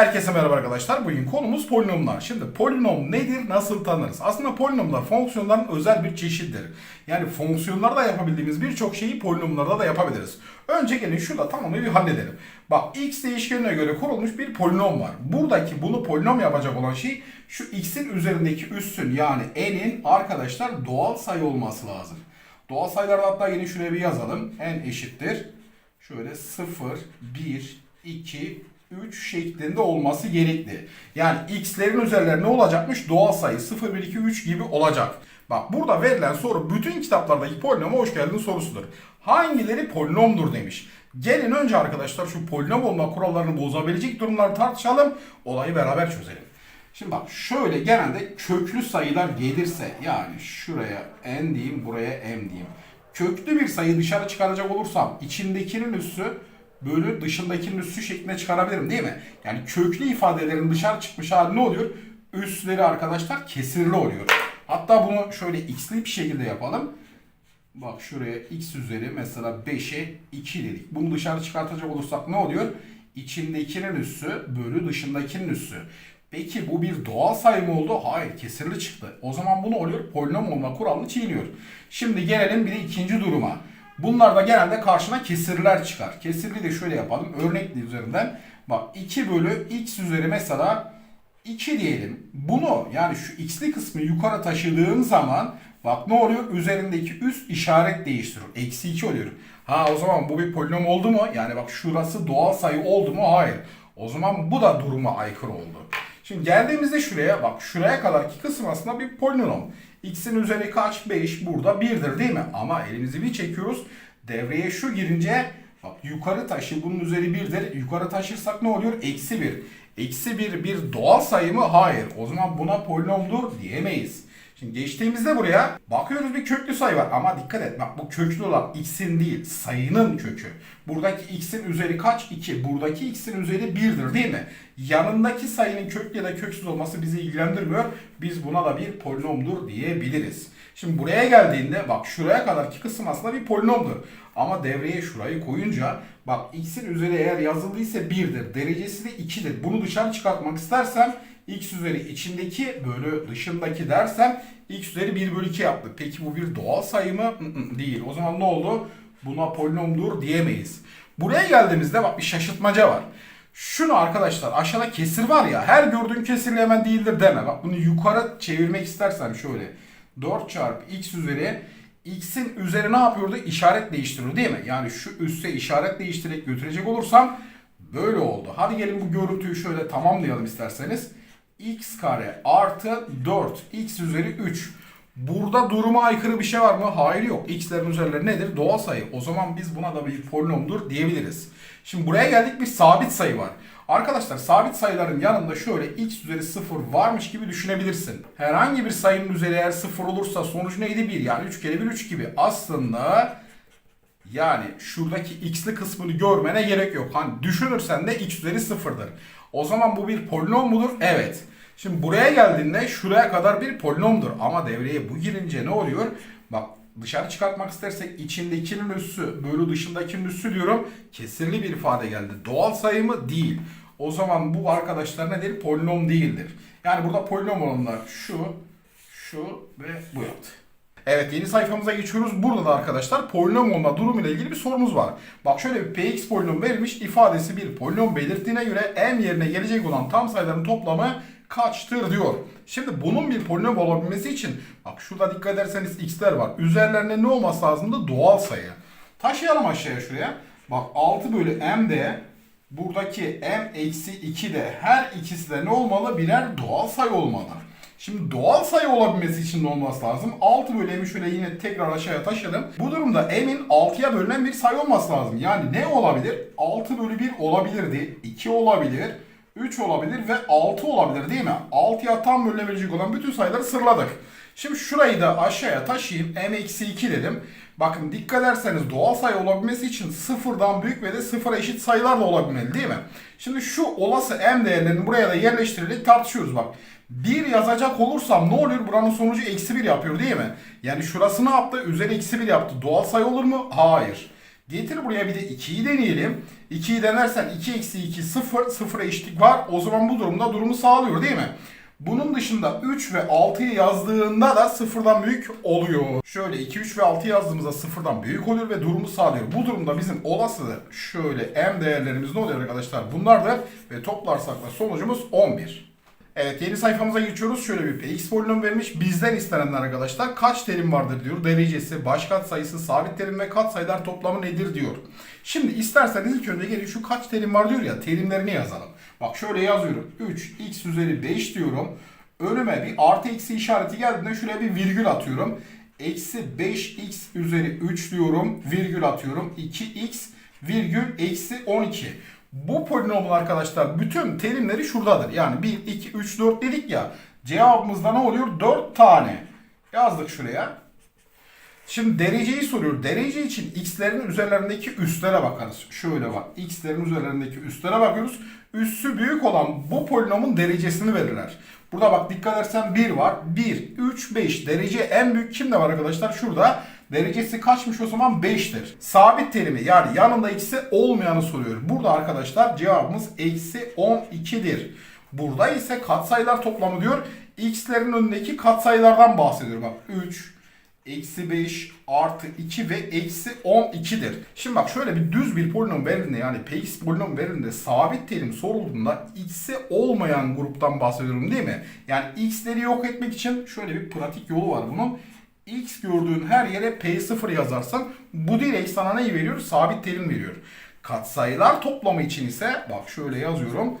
Herkese merhaba arkadaşlar. Bugün konumuz polinomlar. Şimdi polinom nedir, nasıl tanırız? Aslında polinomlar fonksiyonların özel bir çeşididir. Yani fonksiyonlarda yapabildiğimiz birçok şeyi polinomlarda da yapabiliriz. Önce gelin şurada tamamı bir halledelim. Bak x değişkenine göre kurulmuş bir polinom var. Buradaki bunu polinom yapacak olan şey şu x'in üzerindeki üssün yani n'in arkadaşlar doğal sayı olması lazım. Doğal sayılarda hatta yine şuraya bir yazalım. n eşittir. Şöyle 0, 1, 2, 3 şeklinde olması gerekli. Yani x'lerin üzerlerine ne olacakmış? Doğal sayı 0, 1, 2, 3 gibi olacak. Bak burada verilen soru bütün kitaplardaki polinoma hoş geldin sorusudur. Hangileri polinomdur demiş. Gelin önce arkadaşlar şu polinom olma kurallarını bozabilecek durumları tartışalım. Olayı beraber çözelim. Şimdi bak şöyle genelde köklü sayılar gelirse yani şuraya n diyeyim buraya m diyeyim. Köklü bir sayı dışarı çıkaracak olursam içindekinin üssü bölü dışındakinin üssü şeklinde çıkarabilirim değil mi? Yani köklü ifadelerin dışarı çıkmış hali ne oluyor? Üsleri arkadaşlar kesirli oluyor. Hatta bunu şöyle x'li bir şekilde yapalım. Bak şuraya x üzeri mesela 5'e 2 dedik. Bunu dışarı çıkartacak olursak ne oluyor? İçindekinin üssü bölü dışındakinin üssü. Peki bu bir doğal sayı mı oldu? Hayır kesirli çıktı. O zaman bu ne oluyor? Polinom olma kuralını çiğniyor. Şimdi gelelim bir de ikinci duruma. Bunlarda genelde karşına kesirler çıkar. Kesirli de şöyle yapalım. Örnekli üzerinden. Bak 2 bölü x üzeri mesela 2 diyelim. Bunu yani şu x'li kısmı yukarı taşıdığım zaman bak ne oluyor? Üzerindeki üst işaret değiştiriyor. Eksi 2 oluyor. Ha o zaman bu bir polinom oldu mu? Yani bak şurası doğal sayı oldu mu? Hayır. O zaman bu da duruma aykırı oldu. Şimdi geldiğimizde şuraya bak şuraya kadarki kısım aslında bir polinom. X'in üzeri kaç? 5. Burada 1'dir değil mi? Ama elimizi bir çekiyoruz. Devreye şu girince bak yukarı taşı bunun üzeri 1'dir. Yukarı taşırsak ne oluyor? Eksi 1. Eksi 1 bir doğal sayı mı? Hayır. O zaman buna polinomdur diyemeyiz. Şimdi geçtiğimizde buraya bakıyoruz bir köklü sayı var ama dikkat et bak bu köklü olan x'in değil sayının kökü. Buradaki x'in üzeri kaç? 2. Buradaki x'in üzeri 1'dir değil mi? Yanındaki sayının köklü ya da köksüz olması bizi ilgilendirmiyor. Biz buna da bir polinomdur diyebiliriz. Şimdi buraya geldiğinde bak şuraya kadarki kısım aslında bir polinomdur. Ama devreye şurayı koyunca bak x'in üzeri eğer yazıldıysa 1'dir. Derecesi de 2'dir. Bunu dışarı çıkartmak istersem x üzeri içindeki bölü dışındaki dersem x üzeri 1 bölü 2 yaptı. Peki bu bir doğal sayı mı? Değil. O zaman ne oldu? Buna polinomdur diyemeyiz. Buraya geldiğimizde bak bir şaşırtmaca var. Şunu arkadaşlar aşağıda kesir var ya her gördüğün kesirle hemen değildir deme. Bak bunu yukarı çevirmek istersem şöyle 4 çarpı x üzeri x'in üzeri ne yapıyordu? İşaret değiştiriyor değil mi? Yani şu üste işaret değiştirerek götürecek olursam böyle oldu. Hadi gelin bu görüntüyü şöyle tamamlayalım isterseniz x kare artı 4 x üzeri 3. Burada duruma aykırı bir şey var mı? Hayır yok. X'lerin üzerleri nedir? Doğal sayı. O zaman biz buna da bir polinomdur diyebiliriz. Şimdi buraya geldik bir sabit sayı var. Arkadaşlar sabit sayıların yanında şöyle x üzeri 0 varmış gibi düşünebilirsin. Herhangi bir sayının üzeri eğer 0 olursa sonuç neydi? 1 yani 3 kere 1 3 gibi. Aslında yani şuradaki x'li kısmını görmene gerek yok. Hani düşünürsen de x üzeri sıfırdır. O zaman bu bir polinom mudur? Evet. Şimdi buraya geldiğinde şuraya kadar bir polinomdur. Ama devreye bu girince ne oluyor? Bak dışarı çıkartmak istersek içindekinin üssü bölü dışındakinin üssü diyorum. Kesirli bir ifade geldi. Doğal sayı mı? Değil. O zaman bu arkadaşlar nedir? Polinom değildir. Yani burada polinom olanlar şu, şu ve bu yaptı. Evet yeni sayfamıza geçiyoruz. Burada da arkadaşlar polinom olma durumu ile ilgili bir sorumuz var. Bak şöyle bir px polinom verilmiş ifadesi bir polinom belirttiğine göre m yerine gelecek olan tam sayıların toplamı kaçtır diyor. Şimdi bunun bir polinom olabilmesi için bak şurada dikkat ederseniz x'ler var. Üzerlerine ne olması lazımdı? Doğal sayı. Taşıyalım aşağıya şuraya. Bak 6 bölü m de buradaki m eksi 2 de her ikisi de ne olmalı? Birer doğal sayı olmalı. Şimdi doğal sayı olabilmesi için ne olması lazım? 6 bölü m'i şöyle yine tekrar aşağıya taşıyalım. Bu durumda m'in 6'ya bölünen bir sayı olması lazım. Yani ne olabilir? 6 bölü 1 olabilirdi. 2 olabilir. 3 olabilir ve 6 olabilir değil mi? 6'ya tam bölünebilecek olan bütün sayıları sırladık. Şimdi şurayı da aşağıya taşıyayım. m-2 dedim. Bakın dikkat ederseniz doğal sayı olabilmesi için sıfırdan büyük ve de sıfıra eşit sayılar da olabilmeli değil mi? Şimdi şu olası m değerlerini buraya da yerleştirerek tartışıyoruz bak. 1 yazacak olursam ne oluyor? Buranın sonucu eksi 1 yapıyor değil mi? Yani şurası ne yaptı? Üzeri eksi 1 yaptı. Doğal sayı olur mu? Hayır. Getir buraya bir de 2'yi deneyelim. 2'yi denersen 2 eksi 2 0. 0'a eşitlik var. O zaman bu durumda durumu sağlıyor değil mi? Bunun dışında 3 ve 6'yı yazdığında da sıfırdan büyük oluyor. Şöyle 2, 3 ve 6 yazdığımızda sıfırdan büyük oluyor ve durumu sağlıyor. Bu durumda bizim olası şöyle m değerlerimiz ne oluyor arkadaşlar? Bunlardır ve toplarsak da sonucumuz 11. Evet yeni sayfamıza geçiyoruz. Şöyle bir px polinom vermiş. Bizden istenenler arkadaşlar kaç terim vardır diyor. Derecesi, baş katsayısı, sabit terim ve katsayılar toplamı nedir diyor. Şimdi isterseniz ilk önce gelin şu kaç terim var diyor ya terimlerini yazalım. Bak şöyle yazıyorum. 3 x üzeri 5 diyorum. Önüme bir artı eksi işareti geldiğinde şuraya bir virgül atıyorum. Eksi 5x üzeri 3 diyorum. Virgül atıyorum. 2x virgül eksi 12. Bu polinomun arkadaşlar bütün terimleri şuradadır. Yani 1, 2, 3, 4 dedik ya. Cevabımızda ne oluyor? 4 tane. Yazdık şuraya. Şimdi dereceyi soruyor. Derece için x'lerin üzerlerindeki üstlere bakarız. Şöyle bak. x'lerin üzerlerindeki üstlere bakıyoruz. Üssü büyük olan bu polinomun derecesini verirler. Burada bak dikkat edersen 1 var. 1, 3, 5. Derece en büyük kimde var arkadaşlar? Şurada. Derecesi kaçmış o zaman? 5'tir. Sabit terimi yani yanında x'i olmayanı soruyor. Burada arkadaşlar cevabımız eksi 12'dir. Burada ise katsayılar toplamı diyor. X'lerin önündeki katsayılardan bahsediyor. Bak 3, eksi 5 artı 2 ve eksi 12'dir. Şimdi bak şöyle bir düz bir polinom verildiğinde yani px polinom verildiğinde sabit terim sorulduğunda x'i olmayan gruptan bahsediyorum değil mi? Yani x'leri yok etmek için şöyle bir pratik yolu var bunun. X gördüğün her yere p0 yazarsan bu direkt sana neyi veriyor? Sabit terim veriyor. Katsayılar toplamı için ise bak şöyle yazıyorum.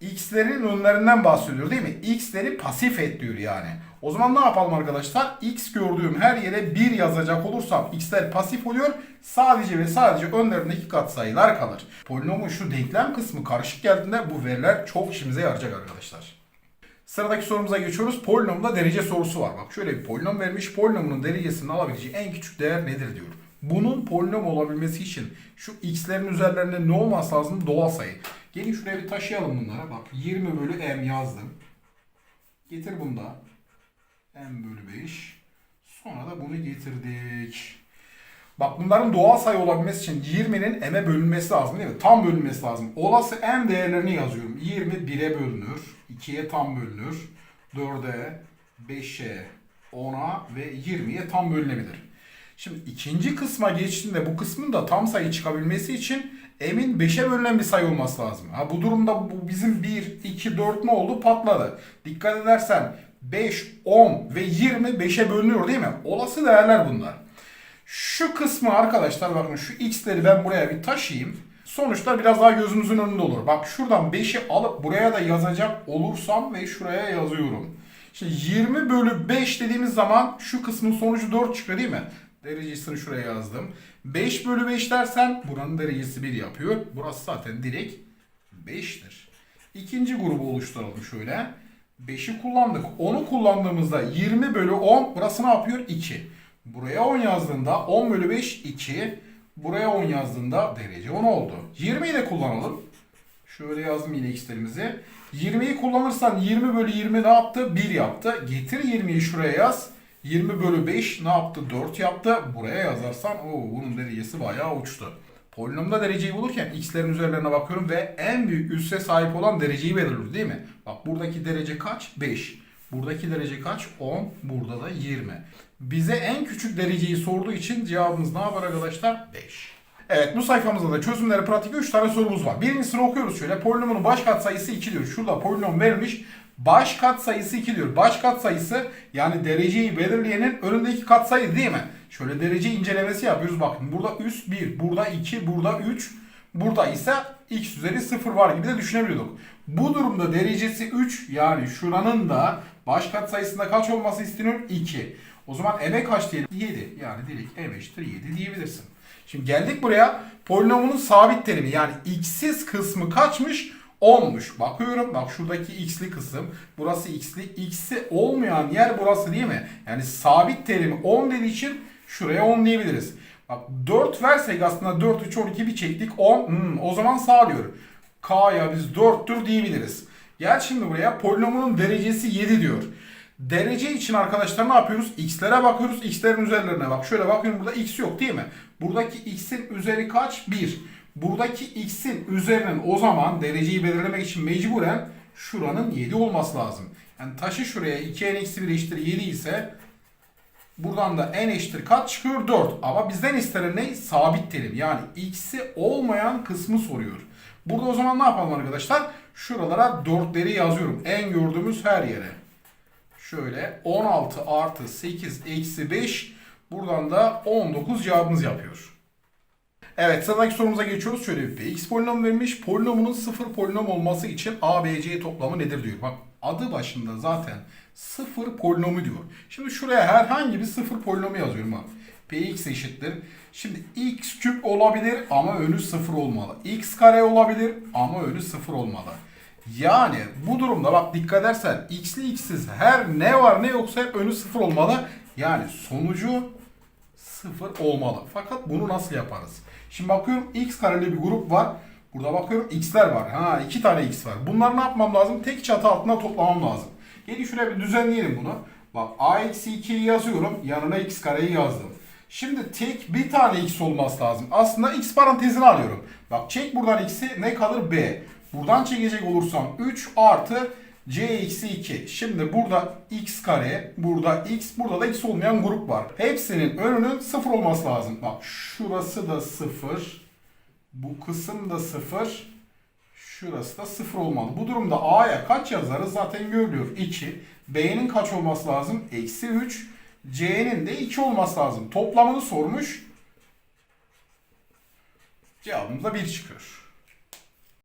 X'lerin önlerinden bahsediyor değil mi? X'leri pasif et diyor yani. O zaman ne yapalım arkadaşlar? X gördüğüm her yere 1 yazacak olursam X'ler pasif oluyor. Sadece ve sadece önlerindeki katsayılar kalır. Polinomun şu denklem kısmı karışık geldiğinde bu veriler çok işimize yarayacak arkadaşlar. Sıradaki sorumuza geçiyoruz. Polinomda derece sorusu var. Bak şöyle bir polinom vermiş. Polinomunun derecesini alabileceği en küçük değer nedir diyor. Bunun polinom olabilmesi için şu x'lerin üzerlerinde ne olması lazım? Doğal sayı. Gelin şuraya bir taşıyalım bunlara. Bak 20 bölü m yazdım. Getir bunu da. m bölü 5. Sonra da bunu getirdik. Bak bunların doğal sayı olabilmesi için 20'nin m'e bölünmesi lazım değil mi? Tam bölünmesi lazım. Olası m değerlerini yazıyorum. 20 1'e bölünür. 2'ye tam bölünür. 4'e, 5'e, 10'a ve 20'ye tam bölünebilir. Şimdi ikinci kısma geçtiğinde bu kısmın da tam sayı çıkabilmesi için m'in 5'e bölünen bir sayı olması lazım. Ha, bu durumda bu bizim 1, 2, 4 ne oldu? Patladı. Dikkat edersen 5, 10 ve 20 5'e bölünüyor değil mi? Olası değerler bunlar. Şu kısmı arkadaşlar bakın şu x'leri ben buraya bir taşıyayım. Sonuçta biraz daha gözümüzün önünde olur. Bak şuradan 5'i alıp buraya da yazacak olursam ve şuraya yazıyorum. Şimdi 20 bölü 5 dediğimiz zaman şu kısmın sonucu 4 çıkıyor değil mi? Derecesini şuraya yazdım. 5 bölü 5 dersen buranın derecesi 1 yapıyor. Burası zaten direkt 5'tir. İkinci grubu oluşturalım şöyle. 5'i kullandık. 10'u kullandığımızda 20 bölü 10 burası ne yapıyor? 2. Buraya 10 yazdığında 10 bölü 5 2. Buraya 10 yazdığında derece 10 oldu. 20'yi de kullanalım. Şöyle yazdım yine x'lerimizi. 20'yi kullanırsan 20 bölü 20 ne yaptı? 1 yaptı. Getir 20'yi şuraya yaz. 20 bölü 5 ne yaptı? 4 yaptı. Buraya yazarsan o bunun derecesi bayağı uçtu. Polinomda dereceyi bulurken x'lerin üzerlerine bakıyorum ve en büyük üsse sahip olan dereceyi belirliyor değil mi? Bak buradaki derece kaç? 5. Buradaki derece kaç? 10. Burada da 20. Bize en küçük dereceyi sorduğu için cevabımız ne yapar arkadaşlar? 5. Evet bu sayfamızda da çözümleri pratik 3 tane sorumuz var. Birincisini okuyoruz şöyle. Polinomun baş katsayısı 2 diyor. Şurada polinom verilmiş. Baş katsayısı 2 diyor. Baş katsayısı yani dereceyi belirleyenin önündeki katsayı değil mi? Şöyle derece incelemesi yapıyoruz. Bakın burada üst 1, burada 2, burada 3. Burada ise x üzeri 0 var gibi de düşünebiliyorduk. Bu durumda derecesi 3 yani şuranın da baş katsayısında kaç olması isteniyor? 2. O zaman m'e kaç diyelim? 7. Yani direkt m eşittir 7 diyebilirsin. Şimdi geldik buraya. Polinomunun sabit terimi yani x'siz kısmı kaçmış? 10'muş. Bakıyorum bak şuradaki x'li kısım. Burası x'li. X'i olmayan yer burası değil mi? Yani sabit terimi 10 dediği için şuraya 10 diyebiliriz. Bak 4 versek aslında 4, 3, 12 bir çektik 10. Hmm, o zaman sağlıyor. K'ya biz 4'tür diyebiliriz. Gel şimdi buraya polinomunun derecesi 7 diyor. Derece için arkadaşlar ne yapıyoruz? X'lere bakıyoruz. X'lerin üzerlerine bak. Şöyle bakıyorum burada X yok değil mi? Buradaki X'in üzeri kaç? 1. Buradaki X'in üzerinin o zaman dereceyi belirlemek için mecburen şuranın 7 olması lazım. Yani taşı şuraya 2n eksi 1 eşittir 7 ise buradan da n eşittir kaç çıkıyor? 4. Ama bizden istenen ne? Sabit terim. Yani x'i olmayan kısmı soruyor. Burada o zaman ne yapalım arkadaşlar? Şuralara 4'leri yazıyorum. En gördüğümüz her yere. Şöyle 16 artı 8 eksi 5 buradan da 19 cevabımız yapıyor. Evet sıradaki sorumuza geçiyoruz. Şöyle bir px polinom verilmiş. Polinomunun sıfır polinom olması için a, b, c toplamı nedir diyor. Bak adı başında zaten sıfır polinomu diyor. Şimdi şuraya herhangi bir sıfır polinomu yazıyorum bak. px eşittir. Şimdi x küp olabilir ama önü sıfır olmalı. x kare olabilir ama önü sıfır olmalı. Yani bu durumda bak dikkat edersen x'li x'siz her ne var ne yoksa hep önü sıfır olmalı. Yani sonucu sıfır olmalı. Fakat bunu nasıl yaparız? Şimdi bakıyorum x kareli bir grup var. Burada bakıyorum x'ler var. Ha iki tane x var. Bunları ne yapmam lazım? Tek çatı altında toplamam lazım. Gelin şuraya bir düzenleyelim bunu. Bak a eksi 2'yi yazıyorum. Yanına x kareyi yazdım. Şimdi tek bir tane x olması lazım. Aslında x parantezini alıyorum. Bak çek buradan x'i ne kalır? b. Buradan çekecek olursam 3 artı c eksi 2. Şimdi burada x kare, burada x, burada da x olmayan grup var. Hepsinin önünün 0 olması lazım. Bak şurası da 0. Bu kısım da 0. Şurası da 0 olmalı. Bu durumda a'ya kaç yazarız? Zaten görülüyor. 2. b'nin kaç olması lazım? Eksi 3. c'nin de 2 olması lazım. Toplamını sormuş. Cevabımız da 1 çıkıyor.